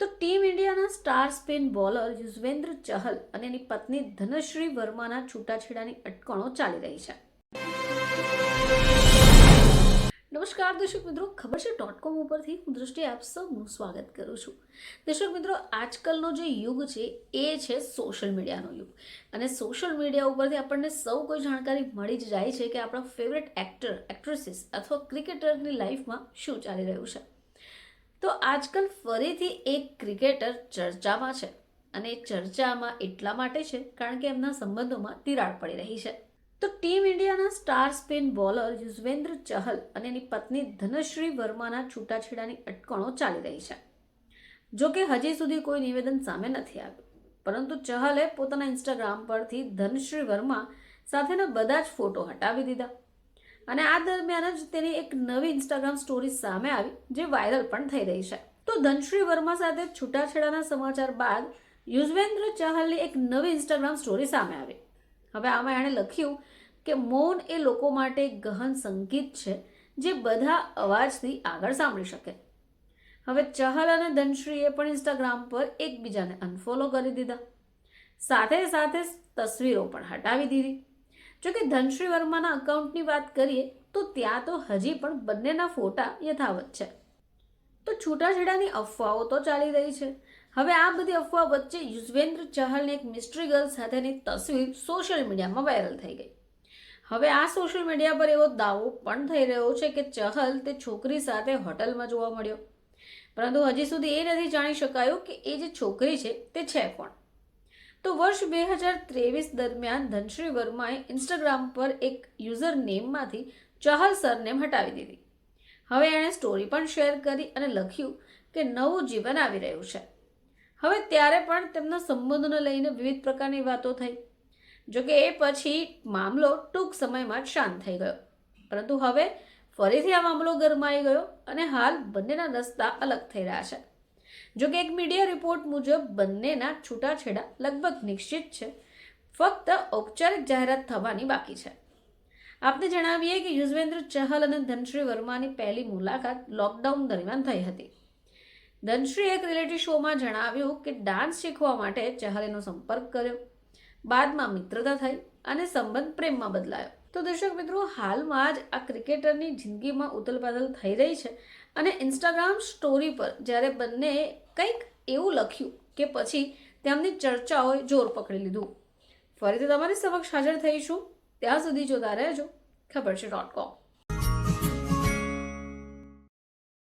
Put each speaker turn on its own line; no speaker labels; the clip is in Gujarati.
તો ટીમ ઇન્ડિયાના star spin bowler Yuzvendra Chahal અને એની પત્ની ધનશ્રી વર્માના છૂટાછેડાની અટકણો ચાલી રહી છે. નમસ્કાર, દર્શક મિત્રો. ખબર છે ડોટ કોમ ઉપરથી હું દૃષ્ટિ આપ સૌનું સ્વાગત કરું છું. દર્શક મિત્રો, આજકાલનો જે યુગ છે, એ છે સોશિયલ મીડિયાનો યુગ. અને સોશિયલ મીડિયા ઉપરથી આપણને સૌ કોઈ જાણકારી મળી જ જાય છે કે આપણા ફેવરેટ એક્ટર એક્ટ્રેસીસ અથવા ક્રિકેટરની લાઈફમાં શું ચાલી રહ્યું છે. તો આજકાલ ફરીથી એક ક્રિકેટર ચર્ચામાં છે અને ચર્ચામાં એટલા માટે છે કારણ કે એમના સંબંધોમાં તિરાડ પડી રહી છે. તો ટીમ ઇન્ડિયાના star spin bowler Yuzvendra Chahal અને એની પત્ની ધનશ્રી વર્માના છૂટાછેડાની અટકણો ચાલી રહી છે. જો કે હજી સુધી કોઈ નિવેદન સામે નથી આવ્યું. પરંતુ ચહલે પોતાના ઇન્સ્ટાગ્રામ પરથી ધનશ્રી વર્મા સાથેના બધા જ ફોટો હટાવી દીધા. અને આ દરમિયાન જ તેની એક નવી ઇન્સ્ટાગ્રામ સ્ટોરી સામે આવી, જે વાયરલ પણ થઈ રહી છે. તો ધનશ્રી વર્મા સાથે છૂટાછેડાના સમાચાર બાદ યુઝવેન્દ્ર ચહલની એક નવી ઇન્સ્ટાગ્રામ સ્ટોરી સામે આવી. હવે આમાં એણે લખ્યું કે, મૌન એ લોકો માટે ગહન સંગીત છે, જે બધા અવાજથી આગળ સાંભળી શકે. હવે ચહલ અને ધનશ્રીએ પણ ઇન્સ્ટાગ્રામ પર એકબીજાને અનફોલો કરી દીધા. સાથે સાથે તસવીરો પણ હટાવી દીધી. જો કે ધનશ્રી વર્માના અકાઉન્ટની વાત કરીએ, તો ત્યાં તો હજી પણ બંનેના ફોટા યથાવત છે. તો છૂટાછેડાની અફવાઓ તો ચાલી રહી છે. હવે આ બધી અફવા વચ્ચે યુઝવેન્દ્ર ચહલની એક મિસ્ટ્રી ગર્લ સાથેની તસવીર સોશિયલ મીડિયામાં વાયરલ થઈ ગઈ. હવે આ સોશિયલ મીડિયા પર એવો દાવો પણ થઈ રહ્યો છે કે ચહલ તે છોકરી સાથે હોટલમાં જોવા મળ્યો. પરંતુ હજી સુધી એ નથી જાણી શકાયું કે એ જે છોકરી છે તે છે કોણ. તો વર્ષ બે હજાર ત્રેવીસ દરમિયાન ધનશ્રી વર્માએ ઇન્સ્ટાગ્રામ પર એક યુઝર નેમમાંથી ચહલ સરનેમ હટાવી દીધી. હવે એણે સ્ટોરી પણ શેર કરી અને લખ્યું કે નવું જીવન આવી રહ્યું છે. હવે ત્યારે પણ તેમના સંબંધોને લઈને વિવિધ પ્રકારની વાતો થઈ. જોકે એ પછી મામલો ટૂંક સમયમાં જ શાંત થઈ ગયો. પરંતુ હવે ફરીથી આ મામલો ગરમાઈ ગયો અને હાલ બંનેના રસ્તા અલગ થઈ રહ્યા છે. જોકે એક મીડિયા રિપોર્ટ મુજબ બંનેના છૂટાછેડા લગભગ નિશ્ચિત છે. ફક્ત ઔપચારિક જાહેરાત થવાની બાકી છે. આપને જણાવીએ કે યુઝવેન્દ્ર ચહલ અને ધનશ્રી વર્માની પહેલી મુલાકાત લોકડાઉન દરમિયાન થઈ હતી. ધનશ્રી એક રિયાલિટી શોમાં જણાવ્યું કે ડાન્સ શીખવા માટે ચહલેનો સંપર્ક કર્યો. બાદમાં મિત્રતા થઈ અને સંબંધ પ્રેમમાં બદલાયો. તો દર્શક મિત્રો, હાલમાં જ આ ક્રિકેટરની જિંદગીમાં ઉથલપાથલ થઈ રહી છે અને ઇન્સ્ટાગ્રામ સ્ટોરી પર જ્યારે બંને કંઈક એવું લખ્યું કે પછી તેમની ચર્ચાઓએ જોર પકડી લીધું. ફરીથી તમારી સમક્ષ હાજર થઈશું. ત્યાં સુધી જોતા રહેજો. ખબર છે ડોટ કોમ